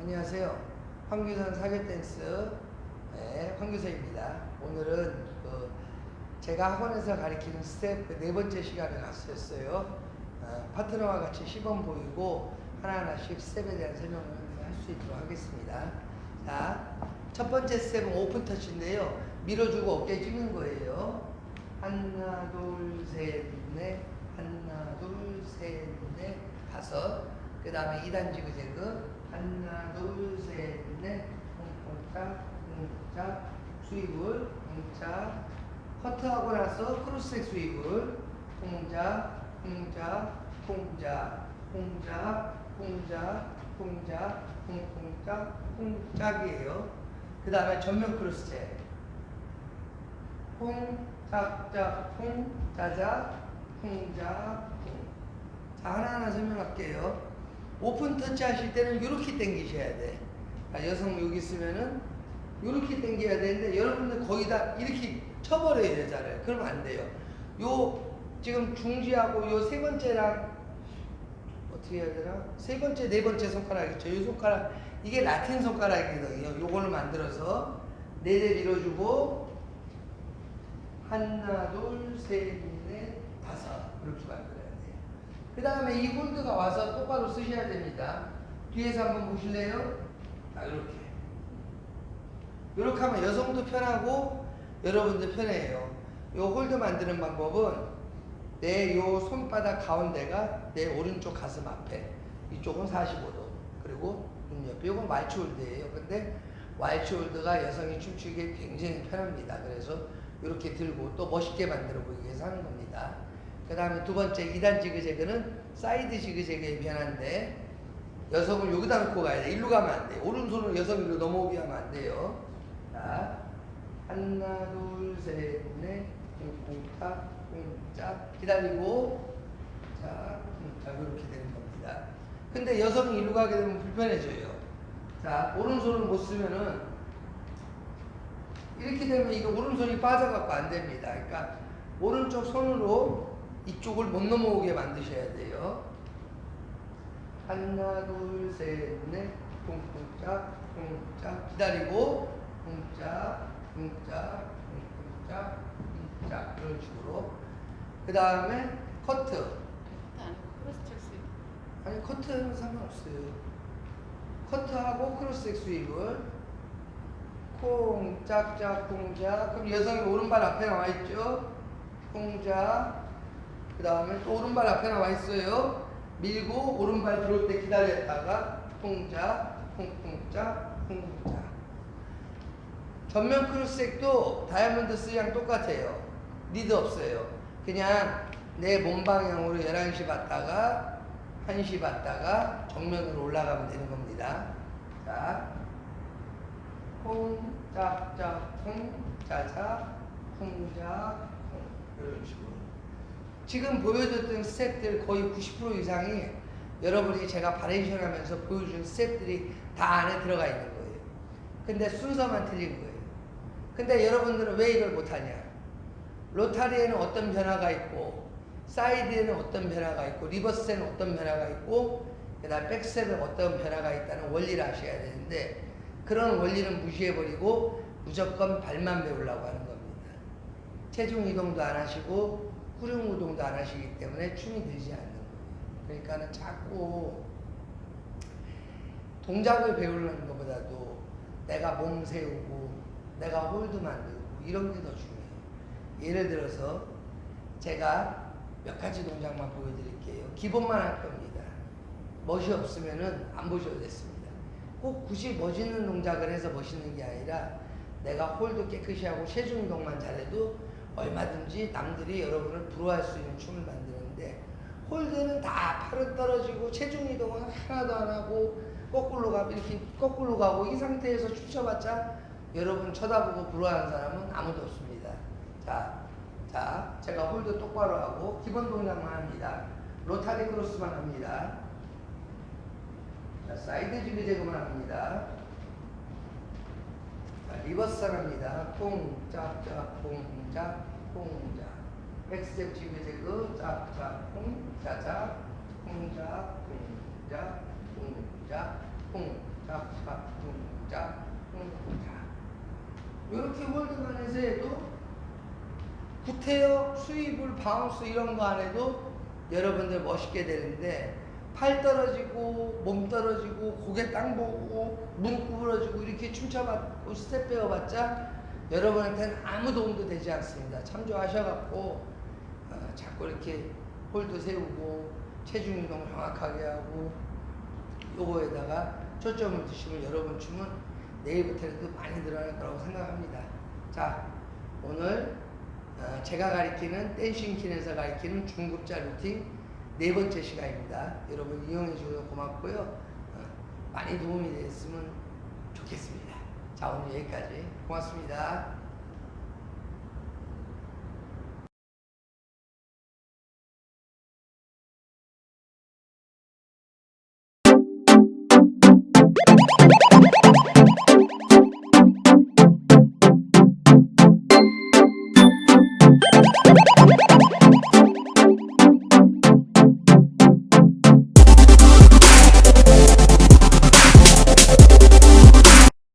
안녕하세요. 황규선 사교 댄스 네, 황규선입니다. 오늘은 그 제가 학원에서 가르치는 스텝 네 번째 시간에 갔었어요. 어, 파트너와 같이 시범 보이고 하나하나씩 스텝에 대한 설명을 할 수 있도록 하겠습니다. 자, 첫 번째 스텝은 오픈 터치인데요. 밀어주고 어깨 찍는 거예요. 하나, 둘, 셋, 넷. 하나, 둘, 셋, 넷, 다섯. 그 다음에 2단 지그재그. 하나, 둘, 셋, 넷. 콩콩짝, 콩짝, 스위블, 콩짝. 커트하고 나서 크로스색 스위블. 콩짝, 콩짝, 콩짝, 콩짝, 콩짝, 콩짝, 콩콩짝, 콩짝이에요. 그 다음에 전면 크로스체. 콩, 짝 짝, 콩, 짜작, 콩작, 콩. 자, 하나하나 설명할게요. 오픈 터치 하실 때는 이렇게 당기셔야 돼. 자, 여성 여기 있으면은 이렇게 당겨야 되는데 여러분들 거의 다 이렇게 쳐버려요, 여자를. 그러면 안 돼요. 요, 지금 중지하고 요 세 번째랑 어떻게 해야 되나? 세 번째, 네 번째 손가락 있죠. 이 손가락, 이게 라틴 손가락이거든요. 요거를 만들어서 네 대 밀어주고 하나, 둘, 셋, 넷, 다섯 이렇게 만들어야 돼요. 그 다음에 이 홀드가 와서 똑바로 쓰셔야 됩니다. 뒤에서 한번 보실래요? 아, 이렇게. 이렇게 하면 여성도 편하고 여러분도 편해요. 요 홀드 만드는 방법은 내 요 손바닥 가운데가 내 오른쪽 가슴 앞에 이쪽은 45도 그리고 눈 옆에 이건 왈츠 홀드예요. 근데 왈츠 홀드가 여성이 춤추기에 굉장히 편합니다. 그래서 이렇게 들고 또 멋있게 만들어 보이기 위해서 하는 겁니다. 그 다음에 두 번째 2단 지그재그는 사이드 지그재그의 변화인데 여성을 여기다 놓고 가야 돼. 일로 가면 안 돼. 오른손으로 여성 일로 넘어오게 하면 안 돼요. 자, 하나, 둘, 셋, 넷, 쿵쿵짝, 쿵짝 기다리고 자, 쿵짝 이렇게 되는 겁니다. 근데 여성이 일로 가게 되면 불편해져요. 자, 오른손을 못 쓰면은 이렇게 되면 이게 오른손이 빠져갖고 안 됩니다. 그러니까 오른쪽 손으로 이쪽을 못 넘어오게 만드셔야 돼요. 하나, 둘, 셋, 넷, 쿵쿵짝, 쿵짝 기다리고 쿵짝, 쿵짝, 쿵짝, 쿵짝 이런 식으로. 그 다음에 커트. 아니 커트는 상관없어요. 커트하고 크로스색 스윕을 콩, 짝짝, 콩짝. 그럼 여성이 오른발 앞에 나와 있죠? 콩짝. 그 다음에 또 오른발 앞에 나와 있어요. 밀고 오른발 들어올 때 기다렸다가 콩짝, 콩콩짝, 콩콩짝. 전면 크로스색도 다이아몬드 3랑 똑같아요. 리드 없어요. 그냥 내 몸 방향으로 11시 봤다가 1시 봤다가 정면으로 올라가면 되는 겁니다. 자, 콩, 짝짝, 콩, 짜자, 콩자, 콩. 이런 식으로. 지금 보여줬던 스텝들 거의 90% 이상이 여러분이 제가 바레이션 하면서 보여준 스텝들이 다 안에 들어가 있는 거예요. 근데 순서만 틀린 거예요. 근데 여러분들은 왜 이걸 못하냐? 로타리에는 어떤 변화가 있고, 사이드에는 어떤 변화가 있고, 리버스에는 어떤 변화가 있고, 그 다음 백스에는 어떤 변화가 있다는 원리를 아셔야 되는데, 그런 원리는 무시해버리고 무조건 발만 배우려고 하는 겁니다. 체중 이동도 안 하시고, 후륜 운동도 안 하시기 때문에 춤이 되지 않는 거예요. 그러니까는 자꾸 동작을 배우는 것보다도 내가 몸 세우고 내가 홀드 만들고 이런 게 더 중요해요. 예를 들어서 제가 몇 가지 동작만 보여드릴게요. 기본만 할 겁니다. 멋이 없으면은 안 보셔도 됐습니다. 꼭 굳이 멋있는 동작을 해서 멋있는 게 아니라 내가 홀드 깨끗이 하고 체중 이동만 잘해도 얼마든지 남들이 여러분을 부러워할 수 있는 춤을 만드는데 홀드는 다 팔은 떨어지고 체중 이동은 하나도 안 하고 거꾸로 가고 이렇게 거꾸로 가고 이 상태에서 춤춰봤자 여러분 쳐다보고 부러워하는 사람은 아무도 없습니다. 자, 자, 제가 홀드 똑바로 하고 기본 동작만 합니다. 로타리 크로스만 합니다. 자, 사이드 지그재그만 합니다. 자, 리버스 합니다. 콩짝짝 콩짝 콩짝 엑스텝 지그재그 짝짝 콩짜짝 콩짝 콩짝 콩짝 콩짝짝 콩짝 콩짝 이렇게 홀드만해서 해도 구태여 수입을 바운스 이런 거 안 해도 여러분들 멋있게 되는데 팔 떨어지고 몸 떨어지고 고개 땅 보고 문 구부러지고 이렇게 춤춰봤고 스텝 배워봤자 여러분한테는 아무 도움도 되지 않습니다. 참조하셔갖고 어, 자꾸 이렇게 홀드 세우고 체중 이동 정확하게 하고 요거에다가 초점을 두시면 여러분 춤은 내일부터는 더 많이 늘어날 거라고 생각합니다. 자 오늘 어, 제가 가리키는 댄싱 킨에서 가리키는 중급자 루틴 네 번째 시간입니다. 여러분 이용해 주셔서 고맙고요. 어, 많이 도움이 됐으면 좋겠습니다. 자 오늘 여기까지 고맙습니다.